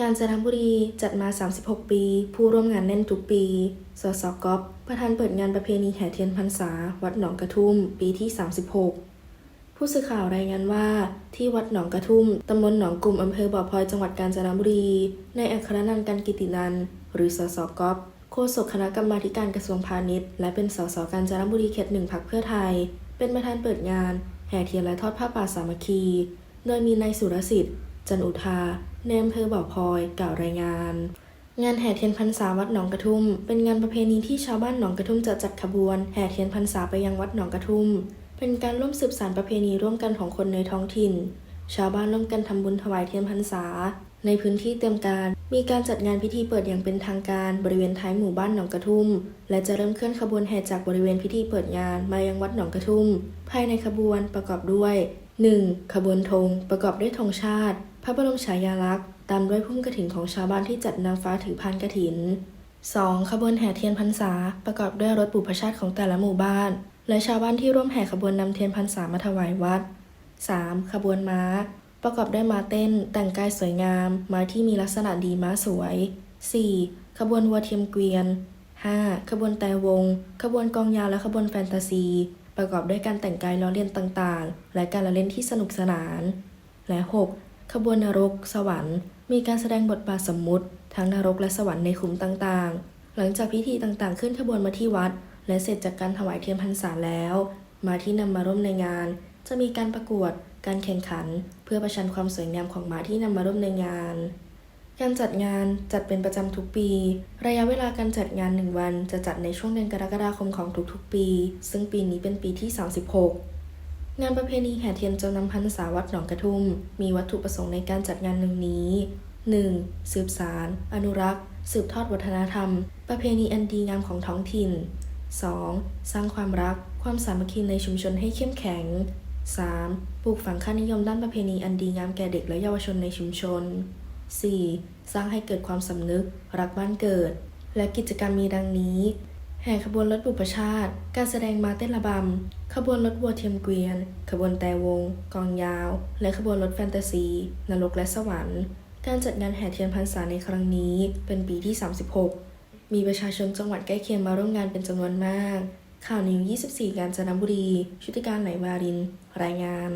กาญจนบุรีจัดมา 36 ปี ผู้ร่วมงานแน่นทุกปี สสกอฟประธานเปิดงานประเพณีแห่เทียนพรรษา วัดหนองกระทุ่ม ปีที่ 36 ผู้สื่อข่าวรายงานว่า ที่วัดหนองกระทุ่ม ตำบลหนองกลุ่มอำเภอบ่อพลอยจังหวัดกาญจนบุรี ในอัครนันท์กันกิตินัน หรือสสกอฟโฆษกคณะกรรมาการกระทรวงพาณิชย์ และเป็นสสกาญจนบุรีเขตหนึ่งพักเพื่อไทย เป็นประธานเปิดงาน แห่เทียนและทอดผ้าป่าสามัคคี โดยมีนายสุรสิทธิ์ จันอุทาในอำเภอบ่อพลอยกล่าวรายงานงานแห่เทียนพรรษาวัดหนองกระทุ่ม เป็นงานประเพณีที่ชาวบ้านหนองกระทุ่มจะจัดขบวนแห่เทียนพรรษาไปยังวัดหนองกระทุ่ม เป็นการร่วมสืบสานประเพณีร่วมกันของคนในท้องถิ่น ชาวบ้านร่วมกันทำบุญถวายเทียนพรรษา ในพื้นที่เตรียมการ มีการจัดงานพิธีเปิดอย่างเป็นทางการบริเวณท้ายหมู่บ้านหนองกระทุ่ม และจะเริ่มเคลื่อนขบวนแห่จากบริเวณพิธีเปิดงานมายังวัดหนองกระทุ่ม ภายในขบวนประกอบด้วย 1. ขบวนธงประกอบด้วยธงชาติ พระบรมฉายาลักษณ์ตามด้วยพุ่มกระถินของชาวบ้านที่จัดนางฟ้าถือพานกระถิน 2. ขบวนแห่เทียนพรรษา ประกอบด้วยรถบุพชาติของแต่ละหมู่บ้าน และชาวบ้านที่ร่วมแห่ขบวนนำเทียนพรรษามาถวายวัด 3. ขบวนม้า ประกอบด้วยม้าเต้น แต่งกายสวยงาม ม้าที่มีลักษณะดีม้าสวย 4. ขบวนวัวเทียมเกวียน 5. ขบวนแต่วง ขบวนกองยาวและขบวนแฟนตาซี ประกอบด้วยการแต่งกายล้อเลียนต่างๆ และการละเล่นที่สนุกสนาน และ 6. ขบวนนรก สวรรค์ มีการแสดงบทบาทสมมุติ ทั้งนรกและสวรรค์ในขุมต่างๆ หลังจากพิธีต่างๆ ขึ้นขบวนมาที่วัด และเสร็จจากการถวายเทียนพรรษาแล้ว มาที่นำมาร่วมในงาน จะมีการประกวด การแข่งขัน เพื่อประชันความสวยงามของม้าที่นำมาร่วมในงาน การจัดงานจัดเป็นประจำทุกปี ระยะเวลาการจัดงาน1วันจะจัดในช่วงเดือนกรกฎาคมของทุกๆปี ซึ่งปีนี้เป็นปีที่ 36 งานประเพณีแห่เทียนจำนำพรรษาวัดหนองกระทุ่ม มีวัตถุประสงค์ในการจัดงานหนึ่งนี้ 1. สืบสาร อนุรักษ์ สืบทอดวัฒนธรรม ประเพณีอันดีงามของท้องถิ่น 2. สร้างความรัก ความสามัคคีในชุมชนให้เข้มแข็ง 3. ปลูกฝังค่านิยมด้านประเพณีอันดีงามแก่เด็กและเยาวชนในชุมชน 4. สร้างให้เกิดความสำนึก รักบ้านเกิด และกิจกรรมมีดังนี้ แห่ขบวนรถบุพชาติ การแสดงมาเต้นระบำ ขบวนรถวัวเทียมเกวียน ขบวนแต่วง กองยาว และขบวนรถแฟนตาซี นรกและสวรรค์ การจัดงานแห่เทียนพรรษาในครั้งนี้เป็นปีที่ 36 มีประชาชนจังหวัดใกล้เคียงมาร่วมงานเป็นจำนวนมาก ข่าวนิว 24 กาญจนบุรี ชุติการไหลวาริน รายงาน